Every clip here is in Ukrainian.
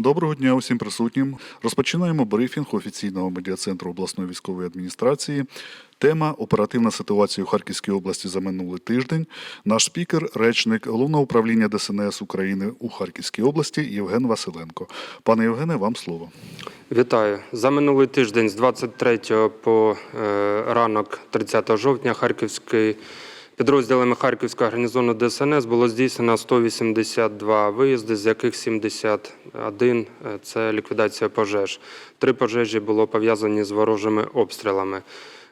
Доброго дня усім присутнім. Розпочинаємо брифінг офіційного медіа-центру обласної військової адміністрації. Тема оперативна ситуація у Харківській області за минулий тиждень. Наш спікер, речник головного управління ДСНС України у Харківській області Євген Василенко. Пане Євгене, вам слово. Вітаю. За минулий тиждень з 23 по е, ранок 30 жовтня Харківський підрозділами Харківського гарнізону ДСНС було здійснено 182 виїзди, з яких 71 – це ліквідація пожеж. Три пожежі було пов'язані з ворожими обстрілами.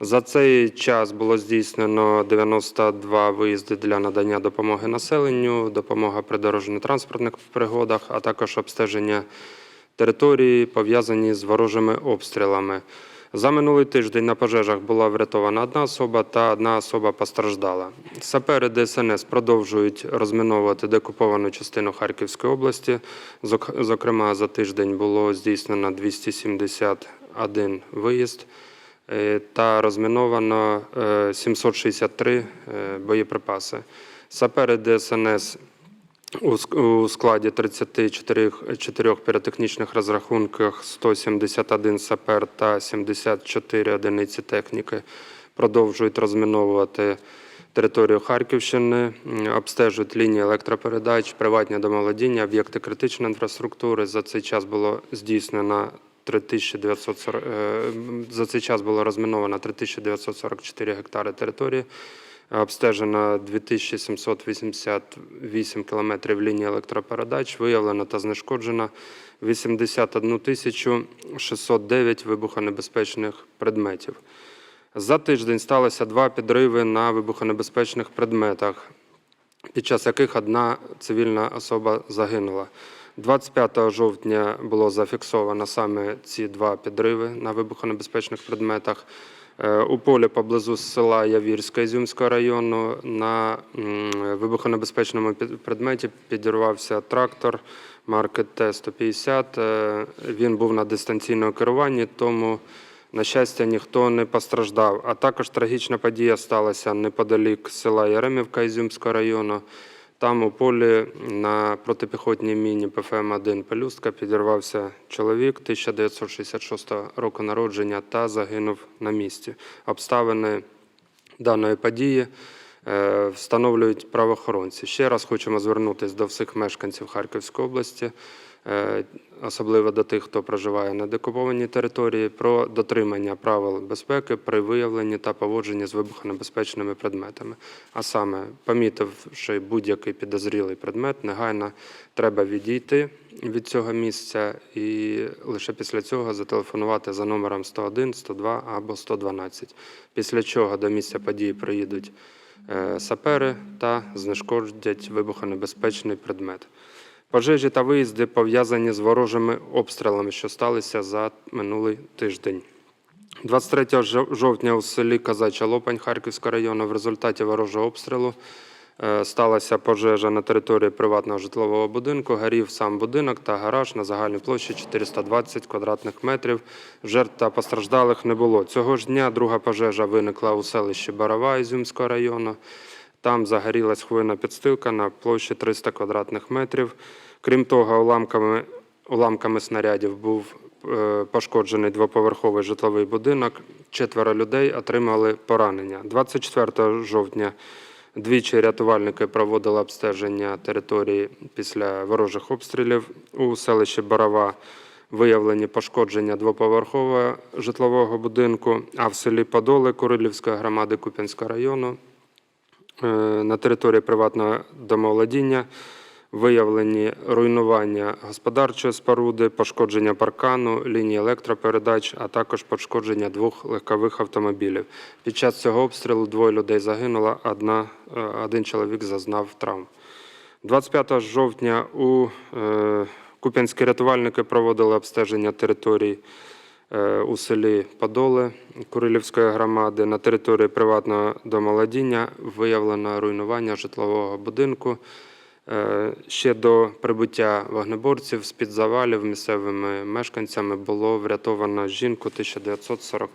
За цей час було здійснено 92 виїзди для надання допомоги населенню, допомога при дорожньо-транспортних пригодах, а також обстеження території, пов'язані з ворожими обстрілами. За минулий тиждень на пожежах була врятована одна особа та одна особа постраждала. Сапери ДСНС продовжують розміновувати декуповану частину Харківської області. Зокрема, за тиждень було здійснено 271 виїзд е, та розміновано е, 763 е, боєприпаси. Сапери ДСНС у складі 34 чотирьох піротехнічних розрахунках 171 сапер та 74 одиниці техніки продовжують розміновувати територію Харківщини, обстежують лінії електропередач, приватні домоволодіння, об'єкти критичної інфраструктури. За цей час було здійснено 3940, е, за цей час було розміновано 3944 гектари території. Обстежено 2788 кілометрів лінії електропередач, виявлено та знешкоджено 81 тисячу 609 вибухонебезпечних предметів. За тиждень сталося два підриви на вибухонебезпечних предметах, під час яких одна цивільна особа загинула. 25 жовтня було зафіксовано саме ці два підриви на вибухонебезпечних предметах. Е, У полі поблизу села Явірська Ізюмського району на вибухонебезпечному предметі підірвався трактор марки Т-150. Е, Він був на дистанційному керуванні, тому, на щастя, ніхто не постраждав. А також трагічна подія сталася неподалік села Яремівка Ізюмського району. Там у полі на протипіхотній міні ПФМ-1 «Пелюстка» підірвався чоловік 1966 року народження та загинув на місці. Обставини даної події встановлюють правоохоронці. Ще раз хочемо звернутися до всіх мешканців Харківської області, е, особливо до тих, хто проживає на декупованій території, про дотримання правил безпеки при виявленні та поводженні з вибухонебезпечними предметами. А саме, помітивши будь-який підозрілий предмет, негайно треба відійти від цього місця і лише після цього зателефонувати за номером 101, 102 або 112. Після чого до місця події приїдуть е, сапери та знешкодять вибухонебезпечний предмет. Пожежі та виїзди пов'язані з ворожими обстрілами, що сталися за минулий тиждень. 23 жовтня у селі Казача Лопань Харківського району в результаті ворожого обстрілу е, сталася пожежа на території приватного житлового будинку. Горів сам будинок та гараж на загальній площі 420 квадратних метрів. Жертв та постраждалих не було. Цього ж дня друга пожежа виникла у селищі Барова Ізюмського району. Там загорілась хвойна підстилка на площі 300 квадратних метрів. Крім того, уламками, уламками снарядів був е, пошкоджений двоповерховий житловий будинок. Четверо людей отримали поранення. 24 жовтня двічі рятувальники проводили обстеження території після ворожих обстрілів у селищі Барова. Виявлені пошкодження двоповерхового житлового будинку, а в селі Подоли Курилівської громади Куп'янського району Е, на території приватного домоволодіння виявлені руйнування господарчої споруди, пошкодження паркану, лінії електропередач, а також пошкодження двох легкових автомобілів. Під час цього обстрілу двоє людей загинуло, одна, е, один чоловік зазнав травм. 25 жовтня у е, Куп'янські рятувальники проводили обстеження територій е, у селі Подоли Курилівської громади. На території приватного домоволодіння виявлено руйнування житлового будинку. Е, Ще до прибуття вогнеборців з-під завалів місцевими мешканцями було врятовано жінку 1940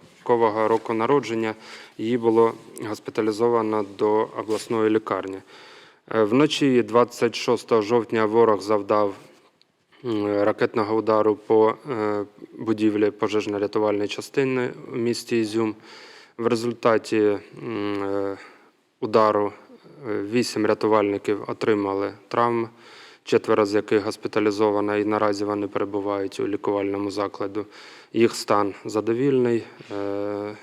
року народження. Її було госпіталізовано до обласної лікарні. Е, Вночі 26 жовтня ворог завдав ракетного удару по е, будівлі пожежно-рятувальної частини в місті Ізюм. В результаті удару вісім рятувальників отримали травми, четверо з яких госпіталізовано і наразі вони перебувають у лікувальному закладу. Їх стан задовільний, е,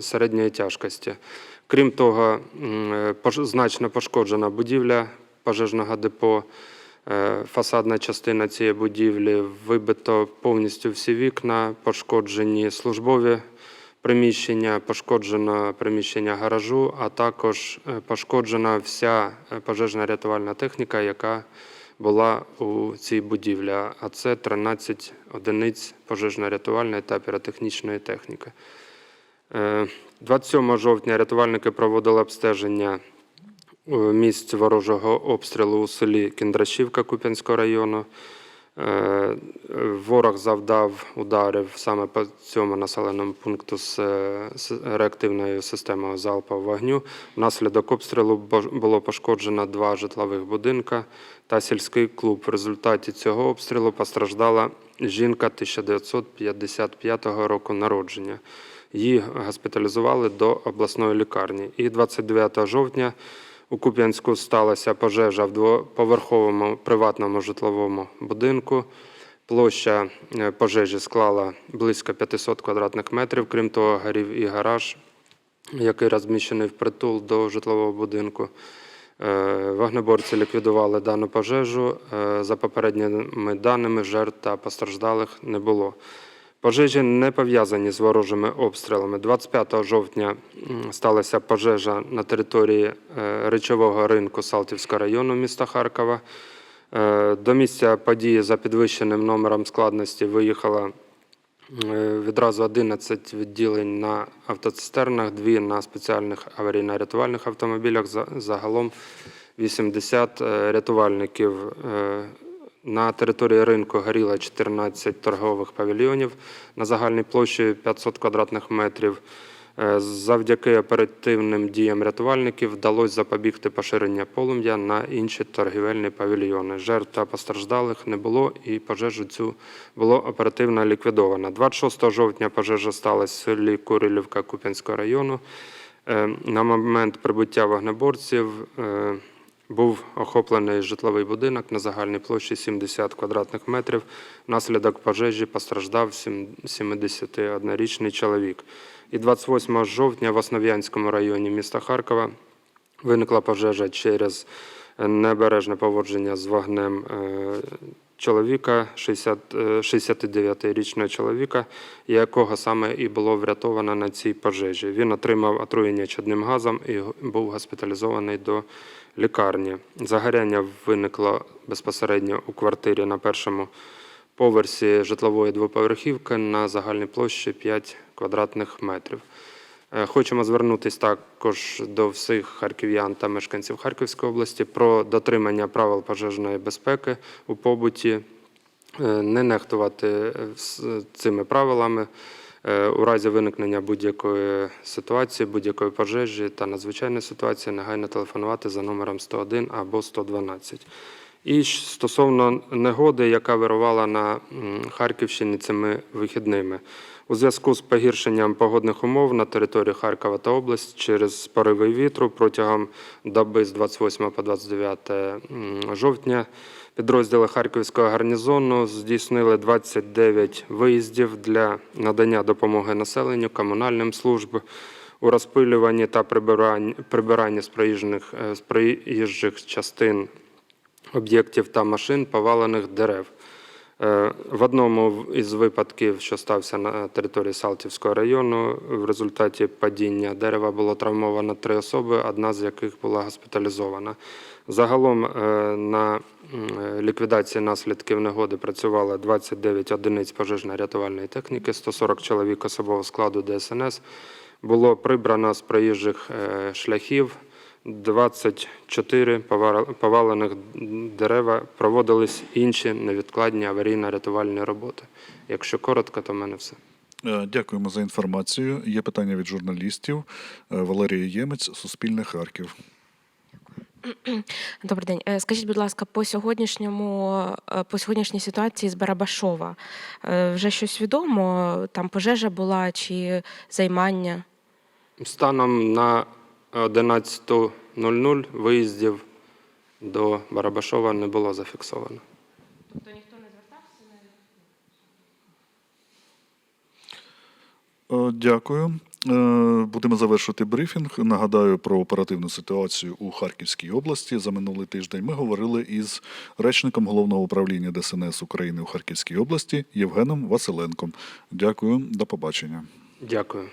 середньої тяжкості. Крім того, значно пошкоджена будівля пожежного депо. Е, Фасадна частина цієї будівлі вибито повністю всі вікна, пошкоджені службові приміщення, пошкоджено приміщення гаражу, а також е, пошкоджена вся е, пожежна рятувальна техніка, яка була у цій будівлі. А це 13 одиниць пожежно-рятувальної та піротехнічної техніки. Е, 27 жовтня рятувальники проводили обстеження е, місць ворожого обстрілу у селі Кіндрашівка Куп'янського району. Е, Ворог завдав ударів саме по цьому населеному пункту з, е, реактивною системою залпового вогню. Внаслідок обстрілу було пошкоджено два житлових будинка та сільський клуб. В результаті цього обстрілу постраждала жінка 1955 року народження. Її госпіталізували до обласної лікарні. І 29 жовтня у Куп'янську сталася пожежа в двоповерховому приватному житловому будинку. Площа е, пожежі склала близько 500 квадратних метрів. Крім того, горів і гараж, який розміщений впритул до житлового будинку. Е, Вогнеборці ліквідували дану пожежу. Е, За попередніми даними, жертв та постраждалих не було. Пожежі не пов'язані з ворожими обстрілами. 25 жовтня сталася пожежа на території е, речового ринку Салтівського району міста Харкова. Е, До місця події за підвищеним номером складності виїхало е, відразу 11 відділень на автоцистернах, дві на спеціальних аварійно-рятувальних автомобілях. Загалом 80 е, рятувальників. На території ринку горіло 14 торгових павільйонів на загальній площі 500 квадратних метрів. Е, Завдяки оперативним діям рятувальників вдалося запобігти поширення полум'я на інші торгівельні павільйони. Жертв та постраждалих не було, і пожежу цю було оперативно ліквідовано. 26 жовтня пожежа сталася в селі Курилівка Куп'янського району. Е, На момент прибуття вогнеборців е, був охоплений житловий будинок на загальній площі 70 квадратних метрів. Внаслідок пожежі постраждав 71-річний чоловік. І 28 жовтня в Основ'янському районі міста Харкова виникла пожежа через небережне поводження з вогнем е, чоловіка, 60, е, 69-річного чоловіка, якого саме і було врятовано на цій пожежі. Він отримав отруєння чадним газом і був госпіталізований до лікарні. Загоряння виникло безпосередньо у квартирі на першому поверсі житлової двоповерхівки на загальній площі 5 квадратних метрів. Е, Хочемо звернутися також до всіх харків'ян та мешканців Харківської області про дотримання правил пожежної безпеки у побуті, е, не нехтувати е, цими правилами у разі виникнення будь-якої ситуації, будь-якої пожежі та надзвичайної ситуації негайно телефонувати за номером 101 або 112. І стосовно негоди, яка вирувала на Харківщині цими вихідними. У зв'язку з погіршенням погодних умов на території Харкова та області через пориви вітру протягом доби з 28 по 29 жовтня підрозділи Харківського гарнізону здійснили 29 виїздів для надання допомоги населенню, комунальним службам у розпилюванні та прибиранні, з проїжджих, е, з проїжджих частин об'єктів та машин повалених дерев. Е, В одному із випадків, що стався на території Салтівського району, в результаті падіння дерева було травмовано три особи, одна з яких була госпіталізована. Загалом е, на е, ліквідації наслідків негоди працювало 29 одиниць пожежно-рятувальної техніки, 140 чоловік особового складу ДСНС. Було прибрано з проїжджих шляхів 24 повара- повалених дерева, проводились інші невідкладні аварійно-рятувальні роботи. Якщо коротко, то в мене все. Е, Дякуємо за інформацію. Є питання від журналістів. Е, Валерія Ємець, Суспільне Харків. Добрий день. Е, Скажіть, будь ласка, по сьогоднішньому по сьогоднішній ситуації з Барабашова вже щось відомо? Там пожежа була чи займання? Станом на 11.00 виїздів до Барабашова не було зафіксовано. Тобто ніхто не звертався? Е, Дякую. Е, Будемо завершувати брифінг. Нагадаю про оперативну ситуацію у Харківській області. За минулий тиждень ми говорили із речником головного управління ДСНС України у Харківській області Євгеном Василенком. Дякую, до побачення. Дякую.